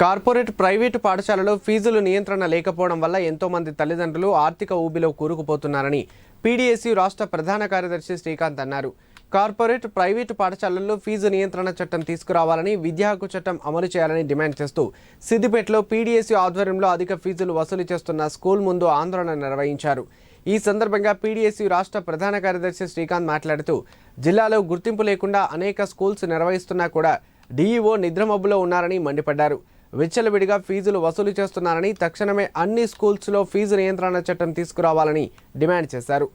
Corporate private పాఠశాలలో ఫీజులు నియంత్రణ లేకపోవడం వల్ల ఎంతోమంది తల్లిదండ్రులు ఆర్థిక ఊబిలో కూరుకుపోతున్నారని పీడీఎస్యూ రాష్ట్ర ప్రధాన కార్యదర్శి శ్రీకాంత్ అన్నారు. కార్పొరేట్ ప్రైవేటు పాఠశాలల్లో ఫీజు నియంత్రణ చట్టం తీసుకురావాలని విద్యా హక్కు చట్టం అమలు చేయాలని డిమాండ్ చేస్తూ సిద్దిపేటలో పీడీఎస్యూ ఆధ్వర్యంలో అధిక ఫీజులు వసూలు చేస్తున్న స్కూల్ ముందు ఆందోళన నిర్వహించారు. ఈ సందర్భంగా పీడీఎస్యూ రాష్ట్ర ప్రధాన కార్యదర్శి శ్రీకాంత్ మాట్లాడుతూ జిల్లాలో గుర్తింపు లేకుండా అనేక స్కూల్స్ నిర్వహిస్తున్నా కూడా డీఈఓ నిద్రమబ్బులో ఉన్నారని మండిపడ్డారు. విచ్చలవిడిగా ఫీజులు వసూలు చేస్తున్నారని తక్షణమే అన్ని స్కూల్స్లో ఫీజు నియంత్రణ చట్టం తీసుకురావాలని డిమాండ్ చేశారు.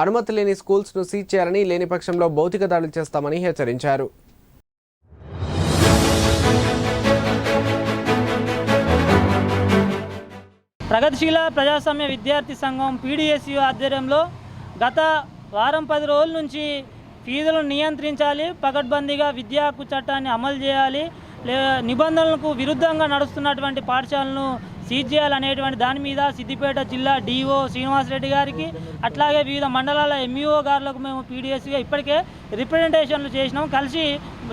అనుమతి లేని స్కూల్స్ను సీజ్ చేయాలని లేని పక్షంలో భౌతిక దాడులు చేస్తామని హెచ్చరించారు. ప్రగతిశీల ప్రజాస్వామ్య విద్యార్థి సంఘం పీడిఎస్యు ఆధ్వర్యంలో గత వారం పది రోజుల నుంచి ఫీజులను నియంత్రించాలి పకడ్బందీగా విద్యా హక్కు చట్టాన్ని అమలు చేయాలి లే నిబంధనలకు విరుద్ధంగా నడుస్తున్నటువంటి పాఠశాలను సీజ్ చేయాలనేటువంటి దాని మీద సిద్దిపేట జిల్లా డిఓ శ్రీనివాసరెడ్డి గారికి అట్లాగే వివిధ మండలాల ఎంఈఓ గారులకు మేము పీడిఎస్గా ఇప్పటికే రిప్రజెంటేషన్లు చేసినాం కలిసి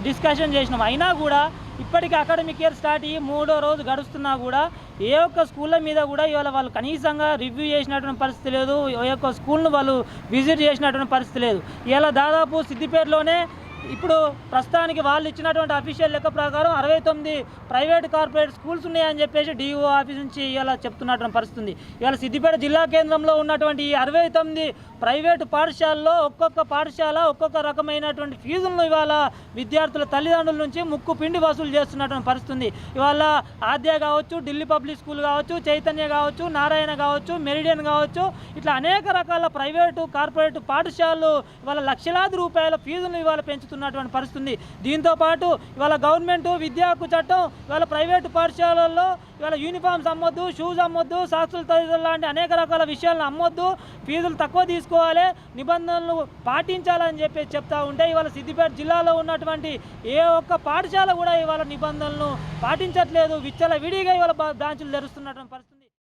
డిస్కషన్ చేసినాం. అయినా కూడా ఇప్పటికీ అకాడమిక్ ఇయర్ స్టార్ట్ అయ్యి మూడో రోజు గడుస్తున్నా కూడా ఏ ఒక్క స్కూళ్ళ మీద కూడా ఇవాళ వాళ్ళు కనీసంగా రివ్యూ చేసినటువంటి పరిస్థితి లేదు ఏ ఒక్క స్కూల్ను వాళ్ళు విజిట్ చేసినటువంటి పరిస్థితి లేదు. ఇలా దాదాపు సిద్దిపేటలోనే ఇప్పుడు ప్రస్తుతానికి వాళ్ళు ఇచ్చినటువంటి అఫీషియల్ లెక్క ప్రకారం అరవై తొమ్మిది ప్రైవేట్ కార్పొరేట్ స్కూల్స్ ఉన్నాయని చెప్పేసి డిఓ ఆఫీస్ నుంచి ఇలా చెప్తున్నటువంటి పరిస్థితుంది. ఇవాళ సిద్దిపేట జిల్లా కేంద్రంలో ఉన్నటువంటి ఈ అరవై తొమ్మిది ప్రైవేటు పాఠశాలలో ఒక్కొక్క పాఠశాల ఒక్కొక్క రకమైనటువంటి ఫీజులను ఇవాళ విద్యార్థుల తల్లిదండ్రుల నుంచి ముక్కు పిండి వసూలు చేస్తున్నటువంటి పరిస్థితుంది. ఇవాళ ఆద్య కావచ్చు ఢిల్లీ పబ్లిక్ స్కూల్ కావచ్చు చైతన్య కావచ్చు నారాయణ కావచ్చు మెరిడియన్ కావచ్చు ఇట్లా అనేక రకాల ప్రైవేటు కార్పొరేట్ పాఠశాలలు ఇవాళ లక్షలాది రూపాయల ఫీజులను ఇవాళ పెంచుతున్నటువంటి పరిస్థితి ఉంది దీంతో పాటు ఇవాళ గవర్నమెంట్ విద్యా హక్కు చట్టం ఇవాళ ప్రైవేటు పాఠశాలల్లో ఇవాళ యూనిఫామ్స్ అమ్మొద్దు షూస్ అమ్మొద్దు సాక్సులు తదితరులు లాంటి అనేక రకాల విషయాలను అమ్మొద్దు ఫీజులు తక్కువ తీసుకోవాలి నిబంధనలు పాటించాలని చెప్పి చెప్తా ఉంటే ఇవాళ సిద్దిపేట జిల్లాలో ఉన్నటువంటి ఏ ఒక్క పాఠశాల కూడా ఇవాళ నిబంధనలను పాటించట్లేదు. విచ్చల విడిగా ఇవాళ బ్రాంచులు తెరుస్తున్నటువంటి పరిస్థితి.